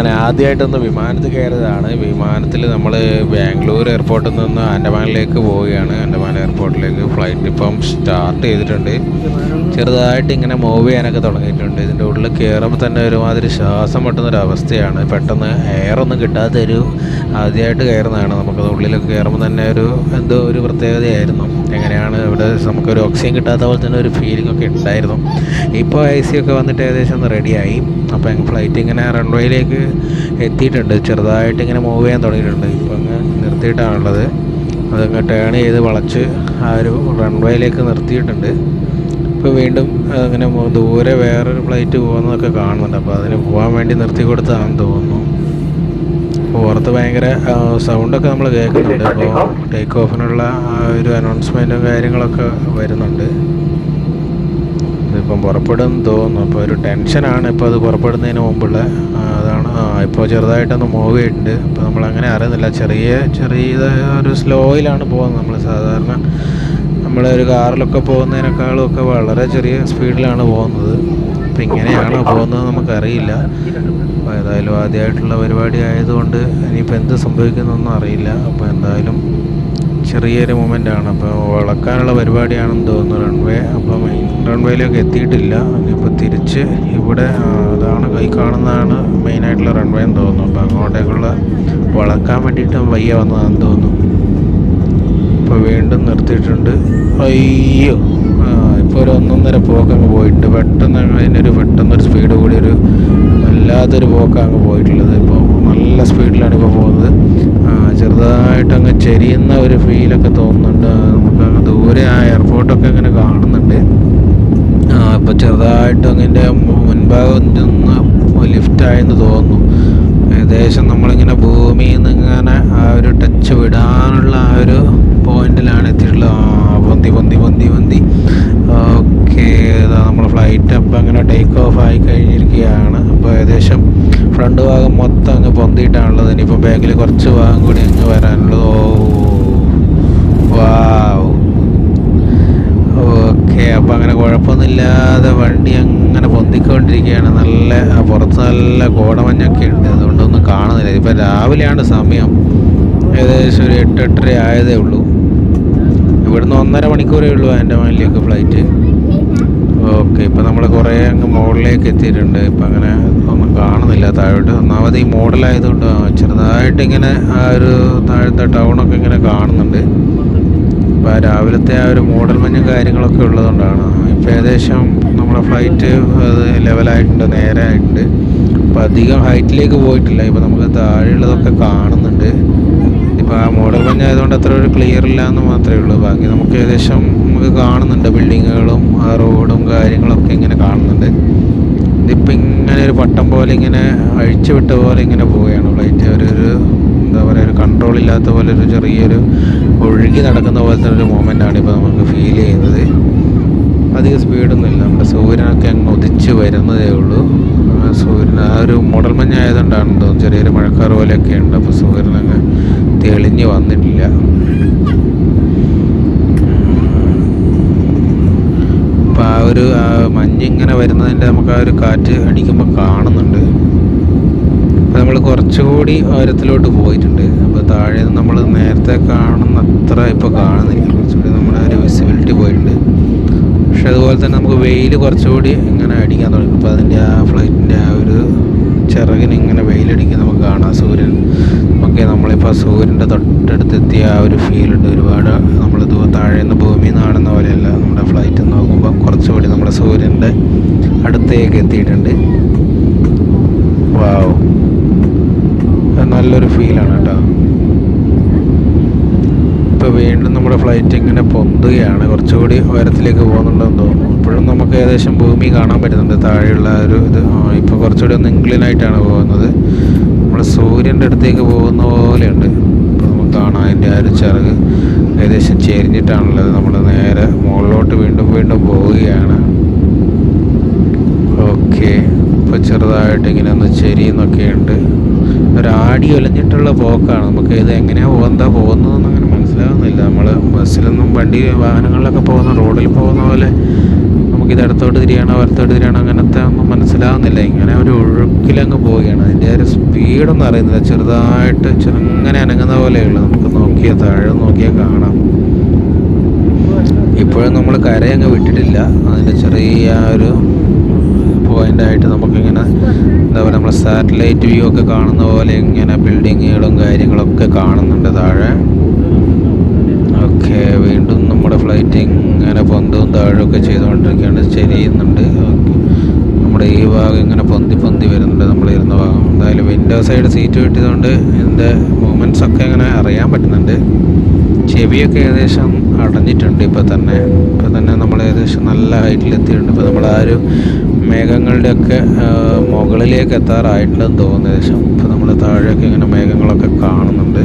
അങ്ങനെ ആദ്യമായിട്ടൊന്ന് വിമാനത്തിൽ കയറിയതാണ്. വിമാനത്തിൽ നമ്മൾ ബാംഗ്ലൂർ എയർപോർട്ടിൽ നിന്ന് ആൻഡമാനിലേക്ക് പോവുകയാണ്. ആൻഡമാൻ എയർപോർട്ടിലേക്ക് ഫ്ലൈറ്റ് ഇപ്പം സ്റ്റാർട്ട് ചെയ്തിട്ടുണ്ട്. ചെറുതായിട്ട് ഇങ്ങനെ മൂവ് ചെയ്യാനൊക്കെ തുടങ്ങിയിട്ടുണ്ട്. ഇതിന്റെ ഉള്ളിൽ കയറുമ്പോൾ തന്നെ ഒരുമാതിരി ശ്വാസം മുട്ടുന്ന ഒരു അവസ്ഥയാണ്. പെട്ടെന്ന് ഒന്നും കിട്ടാത്തൊരു ആദ്യമായിട്ട് കയറുന്നതാണ്. നമുക്കത് ഉള്ളിലൊക്കെ കയറുമ്പോൾ തന്നെ ഒരു എന്തോ ഒരു പ്രത്യേകതയായിരുന്നു. എങ്ങനെയാണ് ഇവിടെ നമുക്കൊരു ഓക്സിജൻ കിട്ടാത്ത പോലെ തന്നെ ഒരു ഫീലിംഗ് ഒക്കെ ഉണ്ടായിരുന്നു. ഇപ്പോൾ എ സി ഒക്കെ വന്നിട്ട് ഏകദേശം ഒന്ന് റെഡിയായി അപ്പോൾ ഫ്ലൈറ്റ് ഇങ്ങനെ റൺവേയിലേക്ക് എത്തിയിട്ടുണ്ട്. ചെറുതായിട്ട് ഇങ്ങനെ മൂവ് ചെയ്യാൻ തുടങ്ങിയിട്ടുണ്ട്. ഇപ്പോൾ അങ്ങ് നിർത്തിയിട്ടാണുള്ളത്. അതങ്ങ് ടേൺ ചെയ്ത് വളച്ച് ആ ഒരു റൺവേയിലേക്ക് നിർത്തിയിട്ടുണ്ട്. ഇപ്പോൾ വീണ്ടും അങ്ങനെ ദൂരെ വേറൊരു ഫ്ലൈറ്റ് പോകുന്നതൊക്കെ കാണുന്നുണ്ട്. അപ്പോൾ അതിന് പോകാൻ വേണ്ടി നിർത്തി കൊടുത്താണെന്ന് തോന്നുന്നു. പുറത്ത് ഭയങ്കര സൗണ്ടൊക്കെ നമ്മൾ കേൾക്കുന്നുണ്ട്. അപ്പോൾ ടേക്ക് ഓഫിനുള്ള ഒരു അനൗൺസ്മെന്റും കാര്യങ്ങളൊക്കെ വരുന്നുണ്ട്. ഇതിപ്പം പുറപ്പെടും തോന്നുന്നു. അപ്പോൾ ഒരു ടെൻഷനാണ് ഇപ്പോൾ അത് പുറപ്പെടുന്നതിന് മുമ്പുള്ള. അതാണ് ഇപ്പോൾ ചെറുതായിട്ടൊന്ന് മൂവ് ചെയ്തിട്ടുണ്ട് അപ്പോൾ നമ്മൾ അങ്ങനെ അറിയുന്നില്ല. ചെറിയ ചെറിയ ഒരു സ്ലോയിലാണ് പോകുന്നത് നമ്മൾ സാധാരണ നമ്മൾ ഒരു കാറിലൊക്കെ പോകുന്നതിനേക്കാളും ഒക്കെ വളരെ ചെറിയ സ്പീഡിലാണ് പോകുന്നത്. അപ്പോൾ ഇങ്ങനെയാണോ പോകുന്നത് നമുക്കറിയില്ല. അപ്പോൾ ഏതായാലും ആദ്യമായിട്ടുള്ള പരിപാടി ആയതുകൊണ്ട് ഇനിയിപ്പോൾ എന്ത് സംഭവിക്കുന്നൊന്നും അറിയില്ല. അപ്പോൾ എന്തായാലും ചെറിയൊരു ആണ് അപ്പോൾ വളക്കാനുള്ള പരിപാടിയാണെന്ന് തോന്നുന്നു റൺവേ അപ്പോൾ മെയിൻ റൺവേയിലേക്ക് എത്തിയിട്ടില്ല. ഇനിയിപ്പോൾ തിരിച്ച് ഇവിടെ അതാണ് കൈ കാണുന്നതാണ് മെയിനായിട്ടുള്ള റൺവേ എന്ന് തോന്നുന്നു. അപ്പോൾ അങ്ങോട്ടേക്കുള്ള വളക്കാൻ വേണ്ടിയിട്ട് വയ്യ വന്നതാണെന്ന് തോന്നുന്നു. ഇപ്പോൾ വീണ്ടും നിർത്തിയിട്ടുണ്ട്. അയ്യോ ഇപ്പോൾ ഒരു ഒന്നൊന്നര പോക്കങ്ങ് പോയിട്ട് പെട്ടെന്ന് അതിനൊരു പെട്ടെന്നൊരു സ്പീഡ് കൂടി ഒരു വല്ലാത്തൊരു പോക്കാണ് പോയിട്ടുള്ളത്. ഇപ്പോൾ നല്ല സ്പീഡിലാണ് ഇപ്പോൾ പോകുന്നത്. ചെറുതായിട്ട് അങ്ങ് ചെരിയുന്ന ഒരു ഫീലൊക്കെ തോന്നുന്നുണ്ട്. നമുക്ക് അങ്ങ് ദൂരെ ആ എയർപോർട്ടൊക്കെ ഇങ്ങനെ കാണുന്നുണ്ട്. ഇപ്പോൾ ചെറുതായിട്ട് അങ്ങനെ മുൻഭാഗം നിന്ന് ലിഫ്റ്റ് ആയെന്ന് തോന്നുന്നു. ഏകദേശം നമ്മളിങ്ങനെ ഭൂമിയിൽ നിന്ന് ഇങ്ങനെ ആ ഒരു ടച്ച് വിടാനുള്ള ആ ഒരു പോയിന്റിലാണ് എത്തിയിട്ടുള്ളത്. പൊന്തി പൊന്തി പൊന്തി പൊന്തി. ഓക്കെ നമ്മൾ ഫ്ലൈറ്റ് അപ്പം അങ്ങനെ ടേക്ക് ഓഫ് ആയി കഴിഞ്ഞിരിക്കുകയാണ്. അപ്പോൾ ഏകദേശം ഫ്രണ്ട് ഭാഗം മൊത്തം അങ്ങ് പൊന്തിയിട്ടാണുള്ളത്. ഇനിയിപ്പോൾ ബാക്കിൽ കുറച്ച് ഭാഗം കൂടി അങ്ങ് വരാനുള്ളത്. ഓ വാവ്. ഓക്കെ അപ്പോൾ അങ്ങനെ കുഴപ്പമൊന്നുമില്ലാതെ വണ്ടി അങ്ങനെ പൊന്തിക്കൊണ്ടിരിക്കുകയാണ്. നല്ല പുറത്ത് നല്ല കോടമഞ്ഞൊക്കെ ഉണ്ട്. അതുകൊണ്ടൊന്നും കാണുന്നില്ല. ഇപ്പം രാവിലെയാണ് സമയം. ഏകദേശം ഒരു എട്ട് എട്ടര ആയതേ ഉള്ളൂ. ഇവിടുന്ന് ഒന്നര മണിക്കൂറേ ഉള്ളൂ ആൻഡമാനിലേക്ക് ഫ്ലൈറ്റ് ഓക്കെ ഇപ്പം നമ്മൾ കുറേ അങ്ങ് മുകളിലേക്ക് എത്തിയിട്ടുണ്ട്. ഇപ്പം അങ്ങനെ ഒന്നും കാണുന്നില്ല. താഴോട്ട് ഒന്നാമത് ഈ മോഡലായതുകൊണ്ട് ചെറുതായിട്ട് ഇങ്ങനെ ആ ഒരു താഴത്തെ ടൗണൊക്കെ ഇങ്ങനെ കാണുന്നുണ്ട്. അപ്പോൾ രാവിലത്തെ ആ ഒരു മോഡൽ മഞ്ഞും കാര്യങ്ങളൊക്കെ ഉള്ളതുകൊണ്ടാണ്. ഇപ്പോൾ ഏകദേശം നമ്മുടെ ഫ്ലൈറ്റ് അത് ലെവലായിട്ടുണ്ട് നേരെ ആയിട്ടുണ്ട്. അപ്പോൾ അധികം ഹൈറ്റിലേക്ക് പോയിട്ടില്ല. ഇപ്പോൾ നമുക്ക് താഴെയുള്ളതൊക്കെ കാണുന്നുണ്ട്. മോഡൽ മഞ്ഞായതുകൊണ്ട് അത്ര ഒരു ക്ലിയർ ഇല്ല എന്ന് മാത്രമേ ഉള്ളൂ. ബാക്കി നമുക്ക് ഏകദേശം നമുക്ക് കാണുന്നുണ്ട് ബിൽഡിങ്ങുകളും ആ റോഡും കാര്യങ്ങളൊക്കെ ഇങ്ങനെ കാണുന്നുണ്ട്. ഇതിപ്പോൾ ഇങ്ങനെ ഒരു പട്ടം പോലെ ഇങ്ങനെ അഴിച്ചു വിട്ട പോലെ ഇങ്ങനെ പോവുകയാണ് ഫ്ലൈറ്റ് ഒരു ഒരു എന്താ പറയുക ഒരു കൺട്രോൾ ഇല്ലാത്ത പോലെ ഒരു ചെറിയൊരു ഒഴുകി നടക്കുന്ന പോലത്തെ ഒരു മൊമെന്റ് ആണ് ഇപ്പോൾ നമുക്ക് ഫീൽ ചെയ്യുന്നത്. അധികം സ്പീഡൊന്നുമില്ല നമ്മുടെ സൂര്യനൊക്കെ അങ്ങ് ഉദിച്ച് വരുന്നതേ ഉള്ളൂ. ആ സൂര്യൻ ആ ഒരു മോഡൽ മഞ്ഞായതുകൊണ്ടാണ് തോന്നുന്നു. ചെറിയൊരു മഴക്കാർ പോലെയൊക്കെ ഉണ്ട്. അപ്പോൾ സൂര്യൻ തെളിഞ്ഞ് വന്നിട്ടില്ല. അപ്പം ആ ഒരു മഞ്ഞിങ്ങനെ വരുന്നതിന്റെ നമുക്ക് ആ ഒരു കാറ്റ് അടിക്കുമ്പോൾ കാണുന്നുണ്ട്. അപ്പം നമ്മൾ കുറച്ചുകൂടി ഉയരത്തിലോട്ട് പോയിട്ടുണ്ട്. അപ്പോൾ താഴെ നമ്മൾ നേരത്തെ കാണുന്ന അത്ര ഇപ്പോൾ കാണുന്നില്ല. കുറച്ചുകൂടി നമ്മുടെ ഒരു വിസിബിലിറ്റി പോയിട്ടുണ്ട്. പക്ഷെ അതുപോലെ തന്നെ നമുക്ക് വെയിൽ കുറച്ചുകൂടി ഇങ്ങനെ അടിക്കാൻ തുടങ്ങി. അപ്പോൾ അതിന്റെ ആ ഫ്ലൈറ്റിന്റെ ആ ഒരു ചിറകിന് ഇങ്ങനെ വെയിലടിക്കാൻ നമുക്ക് കാണാം സൂര്യൻ. ഒക്കെ നമ്മളിപ്പോൾ സൂര്യന്റെ തൊട്ടടുത്തെത്തിയ ആ ഒരു ഫീലുണ്ട് ഒരുപാട് നമ്മൾ താഴെ നിന്ന് ഭൂമിയിൽ നിന്ന് കാണുന്ന പോലെയല്ല. നമ്മുടെ ഫ്ലൈറ്റ് നോക്കുമ്പോൾ കുറച്ചുകൂടി നമ്മുടെ സൂര്യന്റെ അടുത്തേക്ക് എത്തിയിട്ടുണ്ട്. വാവ് നല്ലൊരു ഫീലാണ് കേട്ടോ ഇപ്പോൾ വീണ്ടും നമ്മുടെ ഫ്ലൈറ്റ് ഇങ്ങനെ പൊന്തുകയാണ്. കുറച്ചുകൂടി ഉയരത്തിലേക്ക് പോകുന്നുണ്ടെന്ന് തോന്നുന്നു. ഇപ്പോഴും നമുക്ക് ഏകദേശം ഭൂമി കാണാൻ പറ്റുന്നുണ്ട്. താഴെയുള്ള ഒരു ഇത്. ഇപ്പോൾ കുറച്ചുകൂടി ഒന്ന് ഇംഗ്ലീനായിട്ടാണ് പോകുന്നത്. നമ്മൾ സൂര്യന്റെ അടുത്തേക്ക് പോകുന്ന പോലെയുണ്ട്. ഇപ്പോൾ നമുക്ക് കാണാം. അതിന്റെ ആ ഒരു ചിറക് ഏകദേശം ചെരിഞ്ഞിട്ടാണുള്ളത്. നമ്മൾ നേരെ മുകളിലോട്ട് വീണ്ടും വീണ്ടും പോവുകയാണ്. ഓക്കെ. ഇപ്പോൾ ചെറുതായിട്ട് ഇങ്ങനെ ഒന്ന് ചെരിയുന്നൊക്കെ ഉണ്ട് ഒരാടി ഒലഞ്ഞിട്ടുള്ള പോക്കാണ്. നമുക്ക് ഇത് എങ്ങനെയാണ് പോകുന്നതാ? പോകുന്നതെന്ന് അങ്ങനെ നമ്മൾ ബസ്സിലൊന്നും വണ്ടി വാഹനങ്ങളിലൊക്കെ പോകുന്ന റോഡിൽ പോകുന്ന പോലെ നമുക്ക് നമുക്കിത് ഇടത്തോട്ട് തിരിയണോ വലത്തോട്ട് തിരിയണോ അങ്ങനത്തെ ഒന്നും മനസ്സിലാവുന്നില്ല. ഇങ്ങനെ ഒരു ഒഴുക്കിലങ്ങ് പോവുകയാണ്. അതിന്റെ ഒരു സ്പീഡൊന്നും അറിയുന്നില്ല. ചെറുതായിട്ട് ചെറുങ്ങനെ അനങ്ങുന്ന പോലെയുള്ളൂ. നമുക്ക് നോക്കിയാൽ താഴെ നോക്കിയാൽ കാണാം. ഇപ്പോഴും നമ്മൾ കരയങ്ങ് വിട്ടിട്ടില്ല. അതിന്റെ ചെറിയ ഒരു പോയിന്റായിട്ട് നമുക്കിങ്ങനെ എന്താ പറയുക നമ്മൾ സാറ്റലൈറ്റ് വ്യൂ ഒക്കെ കാണുന്ന പോലെ ഇങ്ങനെ ബിൽഡിങ്ങുകളും കാര്യങ്ങളൊക്കെ കാണുന്നുണ്ട് താഴെ. വീണ്ടും നമ്മുടെ ഫ്ലൈറ്റ് ഇങ്ങനെ പൊന്തവും താഴൊക്കെ ചെയ്തുകൊണ്ടിരിക്കുകയാണ്. ചെരിയുന്നുണ്ട് നമ്മുടെ ഈ ഭാഗം ഇങ്ങനെ പൊന്തി പൊന്തി വരുന്നുണ്ട് നമ്മൾ ഇരുന്ന ഭാഗം. എന്തായാലും വിൻഡോ സൈഡ് സീറ്റ് കിട്ടിയതുകൊണ്ട് ഇതിന്റെ മൂമെന്റ്സ് ഒക്കെ ഇങ്ങനെ അറിയാൻ പറ്റുന്നുണ്ട്. ചെവിയൊക്കെ ഏകദേശം അടഞ്ഞിട്ടുണ്ട് ഇപ്പോൾ തന്നെ. ഇപ്പോൾ തന്നെ നമ്മൾ ഏകദേശം നല്ല ഹൈറ്റിൽ എത്തിയിട്ടുണ്ട്. ഇപ്പോൾ നമ്മൾ ആ ഒരു മേഘങ്ങളുടെയൊക്കെ മുകളിലേക്ക് എത്താറായിട്ടുണ്ടെന്ന് തോന്നുന്നു ഏകദേശം. ഇപ്പോൾ നമ്മൾ താഴെയൊക്കെ ഇങ്ങനെ മേഘങ്ങളൊക്കെ കാണുന്നുണ്ട്.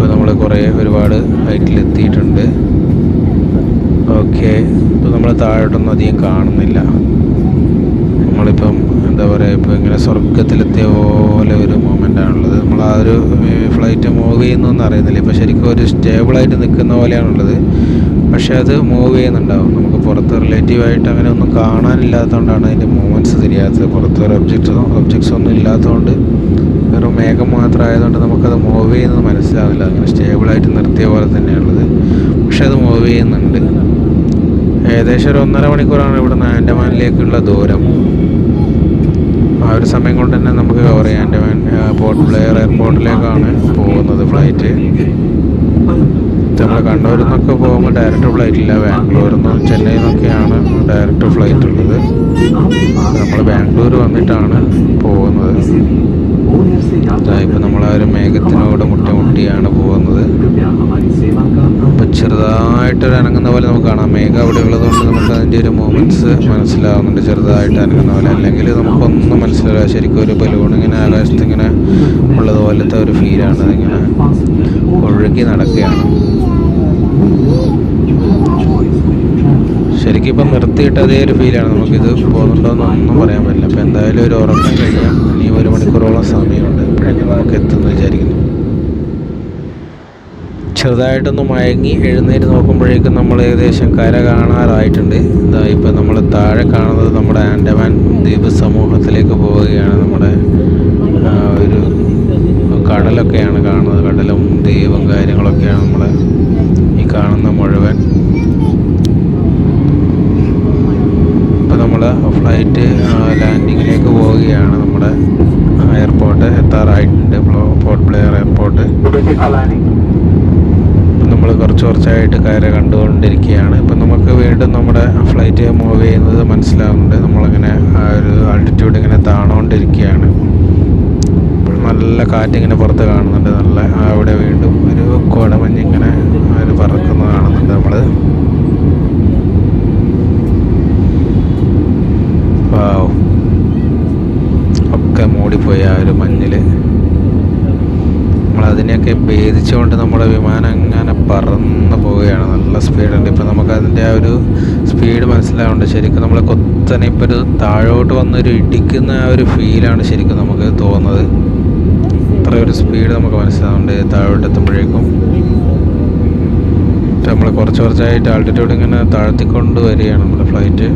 ഇപ്പോൾ നമ്മൾ കുറേ ഒരുപാട് ഹൈറ്റിൽ എത്തിയിട്ടുണ്ട്. ഓക്കെ ഇപ്പോൾ നമ്മൾ താഴോട്ടൊന്നും അധികം കാണുന്നില്ല. നമ്മളിപ്പം എന്താ പറയുക ഇപ്പോൾ ഇങ്ങനെ സ്വർഗത്തിലെത്തിയ പോലെ ഒരു മൊമെന്റാണുള്ളത് നമ്മൾ ആ ഒരു ഫ്ലൈറ്റ് മൂവ് ചെയ്യുന്നൊന്നും അറിയുന്നില്ല ഇപ്പോൾ ശരിക്കും ഒരു സ്റ്റേബിളായിട്ട് നിൽക്കുന്ന പോലെയാണുള്ളത്. പക്ഷേ അത് മൂവ് ചെയ്യുന്നുണ്ടാവും. നമുക്ക് പുറത്ത് റിലേറ്റീവായിട്ട് അങ്ങനെ ഒന്നും കാണാനില്ലാത്തതുകൊണ്ടാണ് അതിന്റെ മൂവ്മെന്റ്സ് തിരിയാത്തത് പുറത്ത് ഒരു ഒബ്ജക്റ്റ് ഒബ്ജക്ട്സ് ഒന്നും ഇല്ലാത്തതുകൊണ്ട് വെറും മേഘം മാത്രമായതുകൊണ്ട് നമുക്കത് മൂവ് ചെയ്യുന്നത് മനസ്സിലാവില്ല. അങ്ങനെ സ്റ്റേബിളായിട്ട് നിർത്തിയ പോലെ തന്നെയുള്ളത് പക്ഷെ അത് മൂവ് ചെയ്യുന്നുണ്ട്. ഏകദേശം ഒരു ഒന്നര മണിക്കൂറാണ് ഇവിടെ നിന്ന് ആൻഡമാനിലേക്കുള്ള ദൂരം. ആ ഒരു സമയം കൊണ്ട് തന്നെ നമുക്ക് കവർ ചെയ്യാം. ആൻഡമാൻ പോർട്ട് ബ്ലെയർ എയർപോർട്ടിലേക്കാണ് പോകുന്നത് ഫ്ലൈറ്റ് നമ്മൾ കണ്ണൂരിൽ നിന്നൊക്കെ പോകുമ്പോൾ ഡയറക്റ്റ് ഫ്ലൈറ്റ് ഇല്ല. ബാംഗ്ലൂരിൽ നിന്നും ചെന്നൈയിൽ നിന്നൊക്കെയാണ് ഡയറക്റ്റ് ഫ്ലൈറ്റ് ഉള്ളത്. നമ്മൾ ബാംഗ്ലൂർ വന്നിട്ടാണ് പോകുന്നത്. ഇപ്പം നമ്മൾ ഒരു മേഘത്തിനോട് മുട്ടിമുട്ടിയാണ് പോകുന്നത്. അപ്പോൾ ചെറുതായിട്ടൊരു അനങ്ങുന്ന പോലെ നമുക്ക് കാണാം. മേഘം അവിടെ ഉള്ളതുകൊണ്ട് നമുക്ക് അതിന്റെ ഒരു മൂമെന്റ്സ് മനസ്സിലാവുന്നുണ്ട്. ചെറുതായിട്ട് അനങ്ങുന്ന പോലെ. അല്ലെങ്കിൽ നമുക്കൊന്നും മനസ്സിലാവില്ല. ശരിക്കും ഒരു ബലൂൺ ഇങ്ങനെ ആകാശത്ത് ഇങ്ങനെ ഉള്ളതുപോലത്തെ ഒരു ഫീലാണ് ഇങ്ങനെ ഒഴുകി നടക്കുകയാണ്. ശരിക്കും ഇപ്പം നിർത്തിയിട്ട് അതേ ഒരു ഫീലാണ് നമുക്കിത് പോകുന്നുണ്ടോയെന്നൊന്നും പറയാൻ പറ്റില്ല. അപ്പോൾ എന്തായാലും ഒരു ഉറക്കം കഴിയാം ഇനി ഒരു മണിക്കൂറോളം സമയമുണ്ട്. നമുക്ക് എത്തുമെന്ന് വിചാരിക്കുന്നു. ചെറുതായിട്ടൊന്ന് മയങ്ങി എഴുന്നേറ്റ് നോക്കുമ്പോഴേക്കും നമ്മൾ ഏകദേശം കര കാണാറായിട്ടുണ്ട്. ഇതാ ഇപ്പം നമ്മൾ താഴെ കാണുന്നത് നമ്മുടെ ആൻഡമാൻ ദ്വീപ് സമൂഹത്തിലേക്ക് പോവുകയാണ്. നമ്മുടെ ഒരു കടലൊക്കെയാണ് കാണുന്നത് കടലും ദ്വീപും കാര്യങ്ങളൊക്കെയാണ് നമ്മൾ ഈ കാണുന്ന മുഴുവൻ ഇപ്പം നമ്മൾ ഫ്ലൈറ്റ് ലാൻഡിങ്ങിലേക്ക് പോവുകയാണ് നമ്മുടെ എയർപോർട്ട് എത്താറായിട്ടുണ്ട് ബ്ലോ- പോർട്ട് ബ്ലെയർ എയർപോർട്ട് നമ്മൾ കുറച്ച് കുറച്ചായിട്ട് കയറി കണ്ടുകൊണ്ടിരിക്കുകയാണ്. ഇപ്പം നമുക്ക് വീണ്ടും നമ്മുടെ ഫ്ലൈറ്റ് മൂവ് ചെയ്യുന്നത് മനസ്സിലാവുന്നുണ്ട്. നമ്മളിങ്ങനെ ആ ഒരു ആൾട്ടിറ്റ്യൂഡ് ഇങ്ങനെ താണുകൊണ്ടിരിക്കുകയാണ് ഇപ്പോൾ നല്ല കാറ്റിങ്ങനെ പുറത്ത് കാണുന്നുണ്ട്. നല്ല അവിടെ വീണ്ടും ഒരു കോടമഞ്ഞിങ്ങനെ ഒരു പറക്കുന്നത് കാണുന്നുണ്ട് നമ്മൾ ഒക്കെ മൂടിപ്പോയി ആ ഒരു മഞ്ഞിൽ അതിനെയൊക്കെ ഭേദിച്ചുകൊണ്ട് നമ്മുടെ വിമാനം അങ്ങനെ പറന്ന് പോവുകയാണ്. നല്ല സ്പീഡുണ്ട്. ഇപ്പം നമുക്ക് അതിന്റെ ആ ഒരു സ്പീഡ് മനസ്സിലാവുന്നുണ്ട് ശരിക്കും നമ്മൾ കൊത്തനെ ഇപ്പോൾ ഒരു താഴോട്ട് വന്നൊരു ഇടിക്കുന്ന ആ ഒരു ഫീലാണ് ശരിക്കും നമുക്ക് തോന്നുന്നത്. അത്ര ഒരു സ്പീഡ് നമുക്ക് മനസ്സിലാവുന്നുണ്ട് താഴോട്ട് എത്തുമ്പോഴേക്കും. നമ്മൾ കുറച്ച് കുറച്ചായിട്ട് ആൾട്ടിറ്റ്യൂഡ് ഇങ്ങനെ താഴ്ത്തിക്കൊണ്ട് വരികയാണ് നമ്മുടെ ഫ്ലൈറ്റ്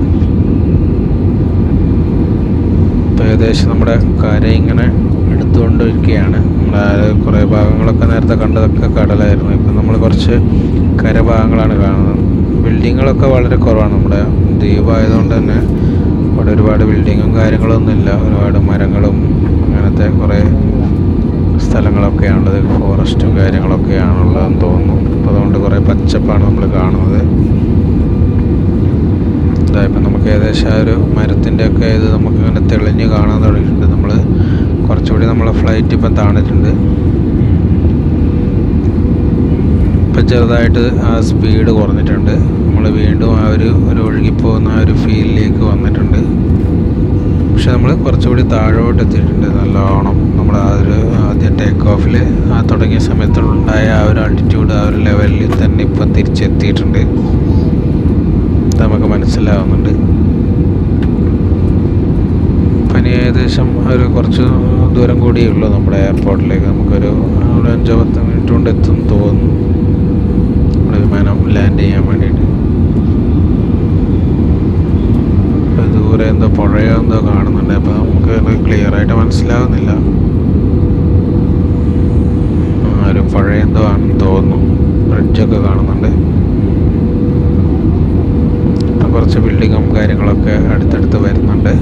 ഏകദേശം നമ്മുടെ കര ഇങ്ങനെ എടുത്തുകൊണ്ടിരിക്കുകയാണ്. നമ്മൾ കുറേ ഭാഗങ്ങളൊക്കെ നേരത്തെ കണ്ടതൊക്കെ കടലായിരുന്നു. ഇപ്പം നമ്മൾ കുറച്ച് കരഭാഗങ്ങളാണ് കാണുന്നത്. ബിൽഡിങ്ങുകളൊക്കെ വളരെ കുറവാണ് നമ്മുടെ. ദ്വീപായതുകൊണ്ട് തന്നെ ഇവിടെ ഒരുപാട് ബിൽഡിങ്ങും കാര്യങ്ങളൊന്നുമില്ല. ഒരുപാട് മരങ്ങളും അങ്ങനത്തെ കുറേ സ്ഥലങ്ങളൊക്കെയാണുള്ളത്. ഫോറസ്റ്റും കാര്യങ്ങളൊക്കെയാണുള്ളതെന്ന് തോന്നുന്നു. അപ്പോൾ അതുകൊണ്ട് കുറേ പച്ചപ്പാണ് നമ്മൾ കാണുന്നത്. ഇതായപ്പോൾ നമുക്ക് ഏകദേശം ആ ഒരു മരത്തിന്റെ ഒക്കെ ഇത് നമുക്ക് ഇങ്ങനെ തെളിഞ്ഞ് കാണാൻ തുടങ്ങിയിട്ടുണ്ട്. നമ്മൾ കുറച്ചുകൂടി നമ്മളെ ഫ്ലൈറ്റ് ഇപ്പം താണിട്ടുണ്ട്. ഇപ്പം ചെറുതായിട്ട് ആ സ്പീഡ് കുറഞ്ഞിട്ടുണ്ട്. നമ്മൾ വീണ്ടും ആ ഒരു ഒരു ഒഴുകിപ്പോകുന്ന ആ ഒരു ഫീലിലേക്ക് വന്നിട്ടുണ്ട്. പക്ഷെ നമ്മൾ കുറച്ചുകൂടി താഴോട്ട് എത്തിയിട്ടുണ്ട്. നല്ലോണം നമ്മൾ ആ ഒരു ആദ്യ ടേക്ക് ഓഫിൽ ആ തുടങ്ങിയ സമയത്തുണ്ടായ ആ ഒരു ആൾട്ടിറ്റ്യൂഡ് ആ ഒരു ലെവലിൽ തന്നെ ഇപ്പം തിരിച്ചെത്തിയിട്ടുണ്ട്. നമുക്ക് മനസ്സിലാവുന്നുണ്ട്. ഏകദേശം ഒരു കുറച്ച് ദൂരം കൂടിയേ ഉള്ളൂ നമ്മുടെ എയർപോർട്ടിലേക്ക്. നമുക്കൊരു ഒരു അഞ്ചോ പത്ത് മിനിറ്റ് കൊണ്ട് എത്തും തോന്നുന്നു. നമ്മുടെ വിമാനം ലാൻഡ് ചെയ്യാൻ വേണ്ടിയിട്ട്. ദൂരെ എന്തോ പുഴയോ എന്തോ കാണുന്നുണ്ട്. അപ്പോൾ നമുക്ക് ക്ലിയർ ആയിട്ട് മനസ്സിലാവുന്നില്ല. ഒരു പുഴ എന്തോ ആണെന്ന് തോന്നുന്നു. ബ്രിഡ്ജൊക്കെ കാണുന്നുണ്ട്. കുറച്ച് ബിൽഡിങ്ങും കാര്യങ്ങളൊക്കെ അടുത്തടുത്ത് വരുന്നുണ്ട്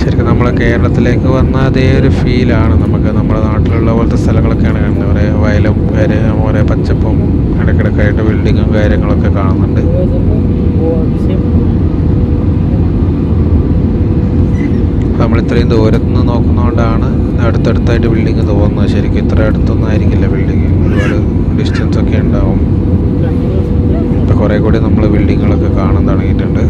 ശരിക്കും നമ്മളെ കേരളത്തിലേക്ക് വന്ന അതേ ഒരു ഫീലാണ് നമുക്ക്. നമ്മുടെ നാട്ടിലുള്ള പോലത്തെ സ്ഥലങ്ങളൊക്കെയാണ് കാണുന്നത് ഒരേ വയലും കാര്യം ഓരോ പച്ചപ്പും ഇടയ്ക്കിടയ്ക്കായിട്ട് ബിൽഡിങ്ങും കാര്യങ്ങളൊക്കെ കാണുന്നുണ്ട്. നമ്മൾ ഇത്രയും ദൂരത്ത് നിന്ന് നോക്കുന്നതുകൊണ്ടാണ് അടുത്തടുത്തായിട്ട് ബിൽഡിങ് തോന്നുന്നത്. ശരിക്കും ഇത്ര അടുത്തൊന്നും ആയിരിക്കില്ല ബിൽഡിങ് ഒരുപാട് ഡിസ്റ്റൻസ് ഒക്കെ ഉണ്ടാവും. ഇപ്പം കുറേ കൂടി നമ്മൾ ബിൽഡിങ്ങുകളൊക്കെ കാണാൻ തുടങ്ങിയിട്ടുണ്ട്.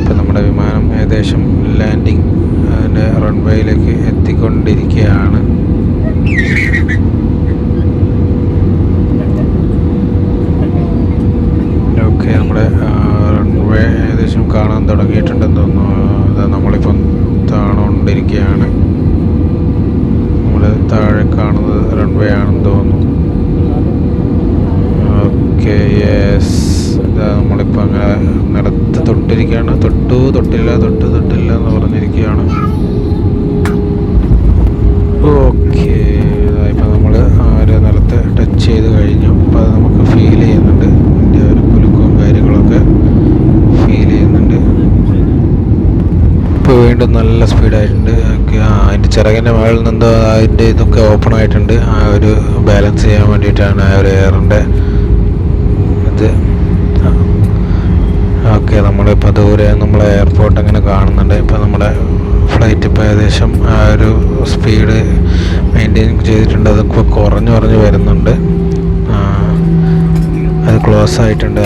ഇപ്പം നമ്മുടെ വിമാനം ഏകദേശം ലാൻഡിങ് അതിന്റെ റൺവേയിലേക്ക് എത്തിക്കൊണ്ടിരിക്കുകയാണ്. ഓക്കെ നമ്മുടെ റൺവേ ഏകദേശം കാണാൻ തുടങ്ങിയിട്ടുണ്ടെന്ന് തോന്നുന്നു. നമ്മളിപ്പം താണുകൊണ്ടിരിക്കുകയാണ് നമ്മൾ താഴെ കാണുന്നത് റൺവേ ആണെന്ന് തോന്നുന്നു. Okay yes. നമ്മളിപ്പോൾ അങ്ങനെ നിലത്ത് തൊട്ടിരിക്കുകയാണ് തൊട്ടു തൊട്ടില്ല തൊട്ട് തൊട്ടില്ല എന്ന് പറഞ്ഞിരിക്കുകയാണ് ഓക്കെ ഇപ്പം നമ്മൾ ഒരു നിലത്ത് ടച്ച് ചെയ്ത് കഴിഞ്ഞു അപ്പോൾ അത് നമുക്ക് ഫീൽ ചെയ്യുന്നുണ്ട് അതിന്റെ ഒരു കുലുക്കവും കാര്യങ്ങളൊക്കെ ഫീൽ ചെയ്യുന്നുണ്ട് ഇപ്പോൾ വീണ്ടും നല്ല സ്പീഡായിട്ടുണ്ട്. അതിന്റെ ചിറകിന്റെ മുകളിൽ നിന്ന് അതിന്റെ ഇതൊക്കെ ഓപ്പൺ ആയിട്ടുണ്ട്. ആ ഒരു ബാലൻസ് ചെയ്യാൻ വേണ്ടിയിട്ടാണ് ആ ഒരു എയറിന്റെ ഇത്. ഓക്കെ നമ്മളിപ്പോൾ ദൂരെ നമ്മളെ എയർപോർട്ട് അങ്ങനെ കാണുന്നുണ്ട്. ഇപ്പോൾ നമ്മുടെ ഫ്ലൈറ്റ് ഇപ്പോൾ ഏകദേശം ആ ഒരു സ്പീഡ് മെയിന്റെയിൻ ചെയ്തിട്ടുണ്ട്. അതൊക്കെ കുറഞ്ഞു കുറഞ്ഞ് വരുന്നുണ്ട്. അത് ക്ലോസ് ആയിട്ടുണ്ട്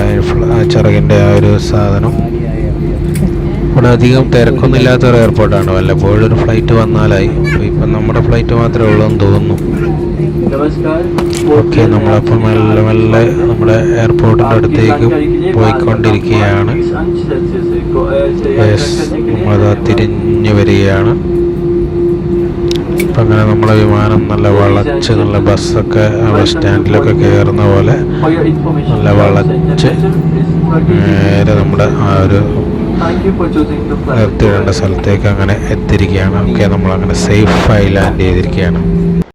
ചിറകിന്റെ ആ ഒരു സാധനം. ഇവിടെ അധികം തിരക്കൊന്നും ഇല്ലാത്തൊരു എയർപോർട്ടാണ് വല്ലപ്പോഴും ഒരു ഫ്ലൈറ്റ് വന്നാലായി. ഇപ്പം നമ്മുടെ ഫ്ലൈറ്റ് മാത്രമേ ഉള്ളൂ എന്ന് തോന്നുന്നു. ഓക്കെ നമ്മളപ്പോൾ മെല്ലെ മെല്ലെ നമ്മുടെ എയർപോർട്ടിന്റെ അടുത്തേക്ക് പോയിക്കൊണ്ടിരിക്കുകയാണ്. നമ്മളത് തിരിഞ്ഞു വരികയാണ്. ഇപ്പം അങ്ങനെ നമ്മളെ വിമാനം നല്ല വളച്ച് നല്ല ബസ്സൊക്കെ ബസ് സ്റ്റാൻഡിലൊക്കെ കയറുന്ന പോലെ നല്ല വളച്ച് നേരെ നമ്മുടെ ആ ഒരു നിർത്തിയിടേണ്ട സ്ഥലത്തേക്ക് അങ്ങനെ എത്തിയിരിക്കുകയാണ്. ഓക്കെ നമ്മളങ്ങനെ സേഫായി ലാൻഡ് ചെയ്തിരിക്കുകയാണ്.